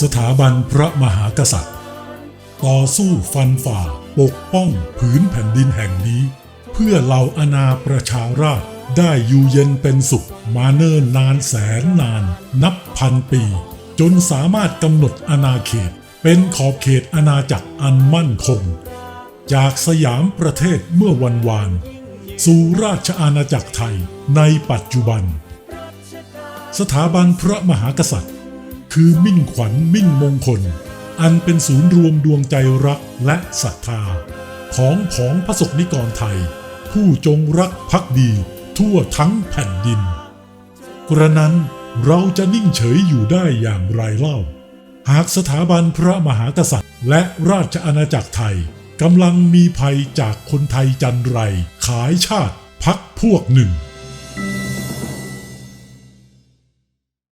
สถาบันพระมหากษัตริย์ ต่อสู้ฟันฝ่าปกป้องผืนแผ่นดินแห่งนี้ เพื่อเหล่าอาณาประชาราษฎรได้อยู่เย็นเป็นสุขมาเนิ่นนานแสนนาน นับพันปี จนสามารถกำหนดอาณาเขต เป็นขอบเขตอาณาจักรอันมั่นคง จากสยามประเทศเมื่อวันวาน สู่ราชอาณาจักรไทยในปัจจุบัน สถาบันพระมหากษัตริย์ คือมิ่งขวัญมิ่งมงคล อันเป็นศูนย์รวมดวงใจรักและศรัทธา ของผองพระสกนิกรไทย ผู้จงรักภักดี ทั่วทั้งแผ่นดิน กระนั้นเราจะนิ่งเฉยอยู่ได้อย่างไรเล่า หากสถาบันพระมหากษัตริย์ และราชอาณาจักรไทยกำลังมีภัยจากคนไทยจันไร ขายชาติพักพวกหนึ่ง